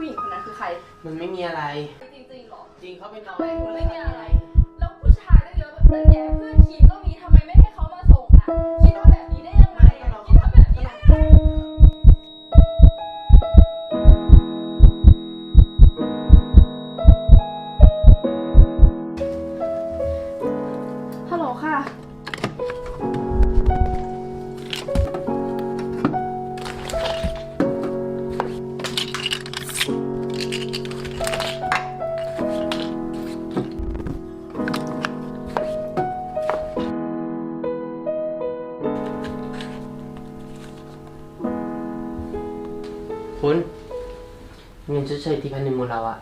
ร มันไม่มีอะไร จริงๆหรอ จริงเขาไปนอนไม่ไม่มีอะไร แล้วผู้ชายตั้งเยอะแบบตั้งแยะเพื่อนคีนก็มีทำไมไม่ให้เขามาส่งอะคิดทำแบบนี้ได้ยังไงอะคิดทำแบบนี้ได้ยังไงฮัลโหลค่ะ คุณเงินชดเชยที่พันหนึ่งหมดแล้วอะ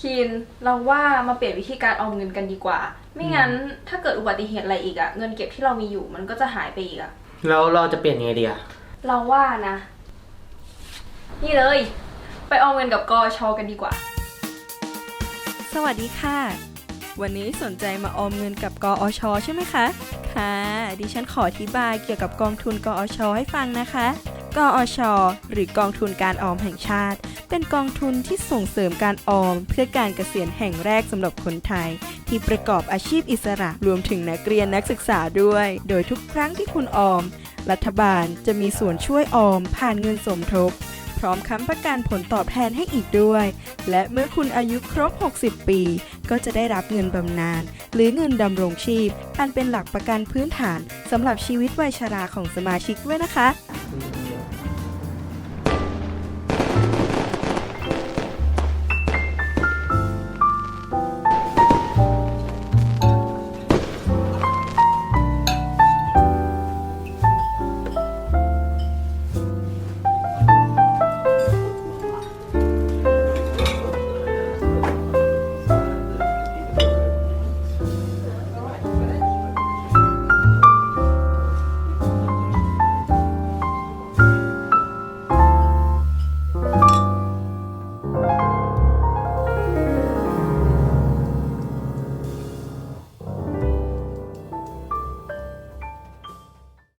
คินเราว่ามาเปลี่ยนวิธีการออมเงินกันดีกว่า ไม่งั้นถ้าเกิดอุบัติเหตุอะไรอีกอะเงินเก็บที่เรามีอยู่มันก็จะหายไปอีกอะแล้วเราจะเปลี่ยนยังไงดีอะเราว่านะ นี่เลย ไปออมเงินกับกอชอกันดีกว่า สวัสดีค่ะ วันนี้สนใจมาออมเงินกับกอชใช่ไหมคะ ค่ะ ดิฉันขออธิบายเกี่ยวกับกองทุนกอชให้ฟังนะคะ กอชหรือกองทุนการออมแห่งชาติ เป็นกองทุนที่ส่งเสริมการออม เพื่อการเกษียณแห่งแรกสำหรับคนไทย ที่ประกอบอาชีพอิสระรวมถึงนักเรียนนักศึกษาด้วย โดยทุกครั้งที่คุณออม รัฐบาลจะมีส่วนช่วยออม ผ่านเงินสมทบ พร้อมค้ำประกันผลตอบแทนให้อีกด้วย และเมื่อคุณอายุครบ 60 ปี ก็จะได้รับเงินบำนาญหรือเงินดำรงชีพ อันเป็นหลักประกันพื้นฐานสำหรับชีวิตวัยชราของสมาชิกด้วยนะคะ